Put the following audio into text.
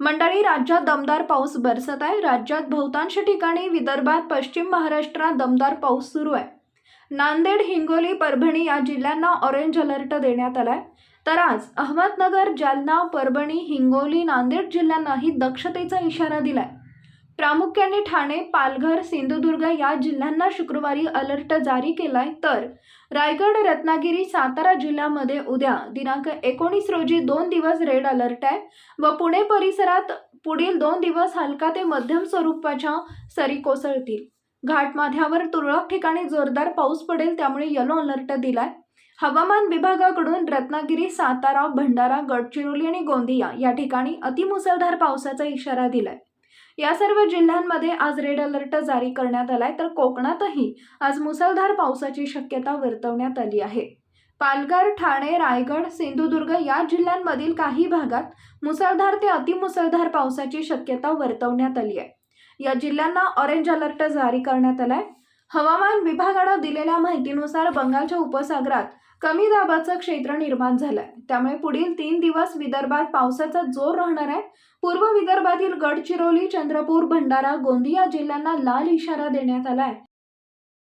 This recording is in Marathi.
मंडळी राज्यात दमदार पाऊस बरसत आहे. राज्यात बहुतांश ठिकाणी विदर्भात पश्चिम महाराष्ट्रात दमदार पाऊस सुरू आहे. नांदेड हिंगोली परभणी या जिल्ह्यांना ऑरेंज अलर्ट देण्यात आलाय. तर आज अहमदनगर जालना परभणी हिंगोली नांदेड जिल्ह्यांनाही दक्षतेचा इशारा दिलाय. प्रामुख्याने ठाणे पालघर सिंधुदुर्ग या जिल्ह्यांना शुक्रवारी अलर्ट जारी केलाय. तर रायगड रत्नागिरी सातारा जिल्ह्यामध्ये उद्या दिनांक एकोणीस रोजी दोन दिवस रेड अलर्ट आहे व पुणे परिसरात पुढील दोन दिवस हलका ते मध्यम स्वरूपाच्या सरी कोसळतील. घाटमाथ्यावर तुरळक ठिकाणी जोरदार पाऊस पडेल त्यामुळे येलो अलर्ट दिलाय. हवामान विभागाकडून रत्नागिरी सातारा भंडारा गडचिरोली आणि गोंदिया या ठिकाणी अतिमुसळधार पावसाचा इशारा दिलाय. या सर्व जिल्ह्यांमध्ये आज रेड अलर्ट जारी करण्यात आलाय. तर कोकणातही आज मुसळधार पावसाची शक्यता वर्तवण्यात आली आहे. पालघर ठाणे रायगड सिंधुदुर्ग या जिल्ह्यांमधील काही भागात मुसळधार ते अतिमुसळधार पावसाची शक्यता वर्तवण्यात आली आहे. या जिल्ह्यांना ऑरेंज अलर्ट जारी करण्यात आलाय. हवामान विभागानं दिलेल्या माहितीनुसार बंगालच्या उपसागरात कमी दाबाचं क्षेत्र निर्माण झालंय. त्यामुळे पुढील तीन दिवस विदर्भात पावसाचा जोर राहणार आहे. पूर्व विदर्भातील गडचिरोली चंद्रपूर भंडारा गोंदिया जिल्ह्यांना लाल इशारा देण्यात आलाय.